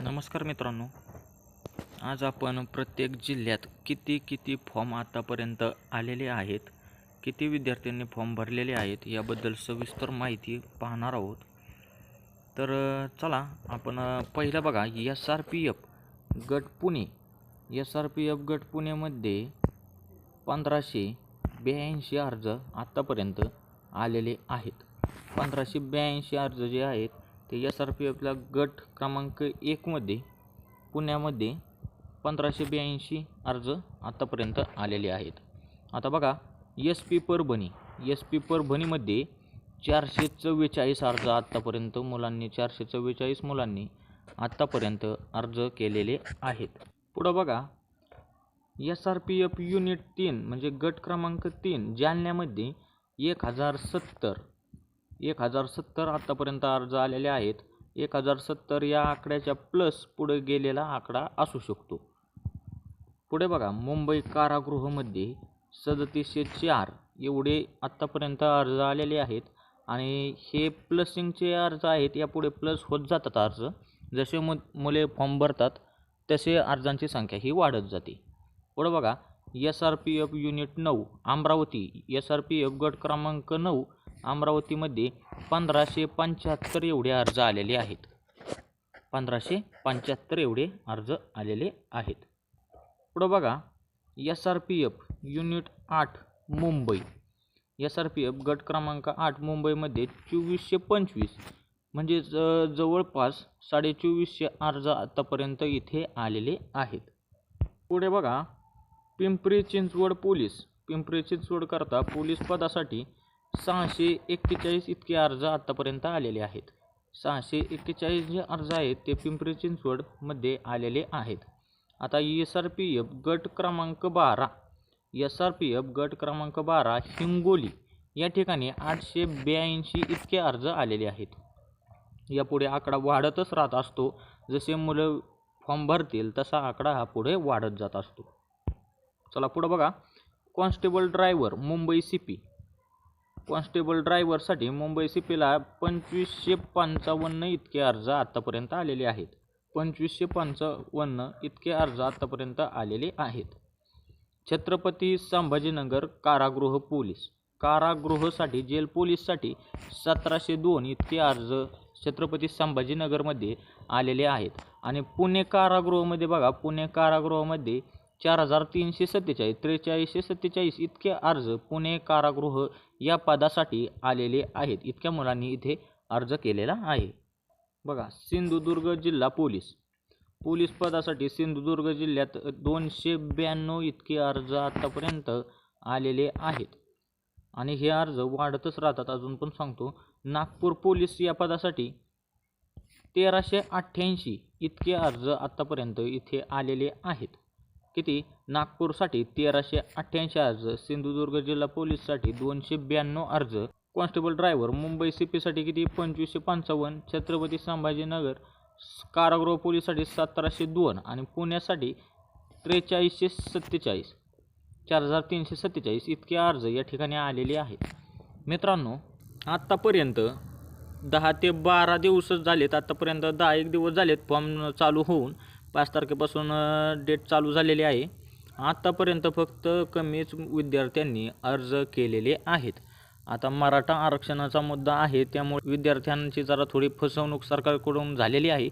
नमस्कार मित्रांनो. आज आपण प्रत्येक जिल्ह्यात किती किती फॉर्म आतापर्यंत आलेले आहेत किती विद्यार्थ्यांनी फॉर्म भरलेले आहेत याबद्दल सविस्तर माहिती पाहणार आहोत. तर चला आपण पहिलं बघा एस आर पी एफ गट Pune. S R P F गट पुणेमध्ये पंधराशे ब्याऐंशी अर्ज आत्तापर्यंत आलेले आहेत. पंधराशे ब्याऐंशी अर्ज जे आहेत ते एस आर पी एफला गट क्रमांक एकमध्ये पुण्यामध्ये पंधराशे ब्याऐंशी अर्ज आत्तापर्यंत आलेले आहेत. आता बघा S P Parbhani S P परभणीमध्ये चारशे चव्वेचाळीस अर्ज आत्तापर्यंत मुलांनी चारशे चव्वेचाळीस मुलांनी आत्तापर्यंत अर्ज केलेले आहेत. पुढं बघा S R P F unit तीन म्हणजे गट क्रमांक तीन जालन्यामध्ये एक हजार सत्तर एक हजार सत्तर आत्तापर्यंत अर्ज आलेले आहेत. एक हजार सत्तर या आकड्याच्या प्लस पुढे गेलेला आकडा असू शकतो. पुढे बघा मुंबई कारागृहामध्ये सदतीसशे चार एवढे आत्तापर्यंत अर्ज आलेले आहेत आणि हे प्लसिंगचे अर्ज आहेत यापुढे प्लस होत जातात अर्ज. जसे मु मुले फॉर्म भरतात तसे अर्जांची संख्या ही वाढत जाते. पुढे बघा S R P F unit नऊ Amravati S R P F गट क्रमांक नऊ अमरावतीमध्ये पंधराशे पंच्याहत्तर एवढे अर्ज आलेले आहेत. पंधराशे पंच्याहत्तर एवढे अर्ज आलेले आहेत. पुढं बघा S R P F unit आठ Mumbai. S R P F गट क्रमांक आठ मुंबईमध्ये चोवीसशे पंचवीस म्हणजे ज जवळपास साडे चोवीसशे अर्ज आत्तापर्यंत इथे आलेले आहेत. पुढे बघा पिंपरी चिंचवड पोलीस. पिंपरी चिंचवड करता पोलीस पदासाठी सहाशे एक्केचाळीस इतके अर्ज आत्तापर्यंत आलेले आहेत. सहाशे एक्केचाळीस जे अर्ज आहेत ते पिंपरी चिंचवडमध्ये आलेले आहेत. आता एस आर पी एफ गट क्रमांक बारा एस आर पी एफ गट क्रमांक बारा हिंगोली या ठिकाणी आठशे ब्याऐंशी इतके अर्ज आलेले आहेत. यापुढे आकडा वाढतच राहत असतो. जसे मुलं फॉर्म भरतील तसा आकडा हा पुढे वाढत जात असतो. चला पुढं बघा. Constable driver Mumbai C P constable ड्रायव्हरसाठी Mumbai C पीला पंचवीसशे पंचावन्न इतके अर्ज आत्तापर्यंत आलेले आहेत. पंचवीसशे पंचावन्न इतके अर्ज आत्तापर्यंत आलेले आहेत. छत्रपती संभाजीनगर कारागृह पोलीस. कारागृहसाठी जेल पोलीससाठी सतराशे दोन इतके अर्ज छत्रपती संभाजीनगरमध्ये आलेले आहेत. आणि पुणे कारागृहामध्ये बघा पुणे कारागृहामध्ये चार हजार तीनशे सत्तेचाळीस त्रेचाळीसशे सत्तेचाळीस इतके अर्ज पुणे कारागृह या पदासाठी आलेले आहेत. इतक्या मुलांनी इथे अर्ज केलेला आहे. बघा सिंधुदुर्ग जिल्हा पोलीस. पोलीस पदासाठी सिंधुदुर्ग जिल्ह्यात दोनशे ब्याण्णव इतके अर्ज आत्तापर्यंत आलेले आहेत. आणि हे अर्ज वाढतच राहतात. अजून पण सांगतो नागपूर पोलीस या पदासाठी तेराशे अठ्ठ्याऐंशी इतके अर्ज आत्तापर्यंत इथे आलेले आहेत. किती? नागपूरसाठी तेराशे अठ्ठ्याऐंशी अर्ज सिंधुदुर्ग जिल्हा पोलीससाठी दोनशे ब्याण्णव अर्ज कॉन्स्टेबल ड्रायव्हर मुंबई सी पीसाठी किती? पंचवीसशे पंचावन्न छत्रपती संभाजीनगर कारागृह पोलीससाठी सतराशे दोन आणि पुण्यासाठी त्रेचाळीसशे सत्तेचाळीस चार हजार तीनशे सत्तेचाळीस इतके अर्ज या ठिकाणी आलेले आहेत. मित्रांनो आत्तापर्यंत दहा ते बारा दिवसच झालेत आत्तापर्यंत दहा एक दिवस झालेत फॉर्म चालू होऊन पाच तारखेपासून डेट चालू झालेली आहे. आत्तापर्यंत फक्त कमीच विद्यार्थ्यांनी अर्ज केलेले आहेत. आता मराठा आरक्षणाचा मुद्दा आहे त्यामुळे विद्यार्थ्यांची जरा थोडी फसवणूक सरकारकडून झालेली आहे.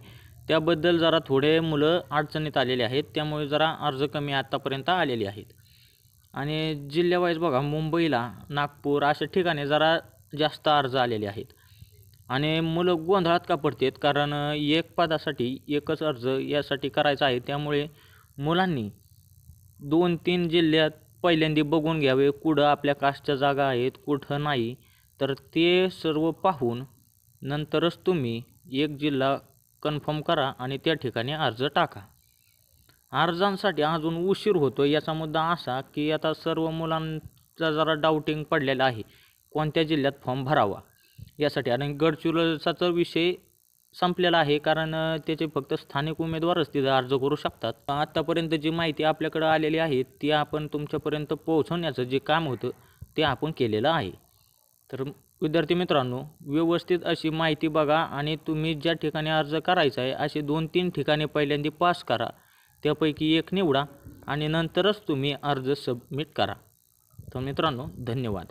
त्याबद्दल जरा थोडे मुलं अडचणीत आलेले आहेत त्यामुळे जरा अर्ज कमी आत्तापर्यंत आलेले आहेत. आणि जिल्ह्यावाईज बघा मुंबईला नागपूर अशा ठिकाणी जरा जास्त अर्ज आलेले आहेत. आणि मुलं गोंधळात का पडतात? कारण एक पदासाठी एकच अर्ज यासाठी करायचा आहे. त्यामुळे मुलांनी दोन तीन जिल्ह्यात पहिल्यांदा बघून घ्यावे कुठं आपल्या कास्टच्या जागा आहेत कुठं नाही. तर ते सर्व पाहून नंतरच तुम्ही एक जिल्हा कन्फर्म करा आणि त्या ठिकाणी अर्ज टाका. अर्जांसाठी अजून उशीर होतो याचा मुद्दा असा की आता सर्व मुलांचा जरा डाऊटिंग पडलेला आहे. कोणत्या जिल्ह्यात फॉर्म भरावा? यासाठी. आणि गडचिरोलीचा तर विषय संपलेला आहे कारण त्याचे फक्त स्थानिक उमेदवारच तिथं अर्ज करू शकतात. आत्तापर्यंत जी माहिती आपल्याकडं आलेली आहे ती आपण तुमच्यापर्यंत पोहोचवण्याचं जे काम होतं ते आपण केलेलं आहे. तर विद्यार्थी मित्रांनो व्यवस्थित अशी माहिती बघा आणि तुम्ही ज्या ठिकाणी अर्ज करायचा आहे असे दोन तीन ठिकाणी पहिल्यांदा पास करा. त्यापैकी एक निवडा आणि नंतरच तुम्ही अर्ज सबमिट करा. तर मित्रांनो धन्यवाद.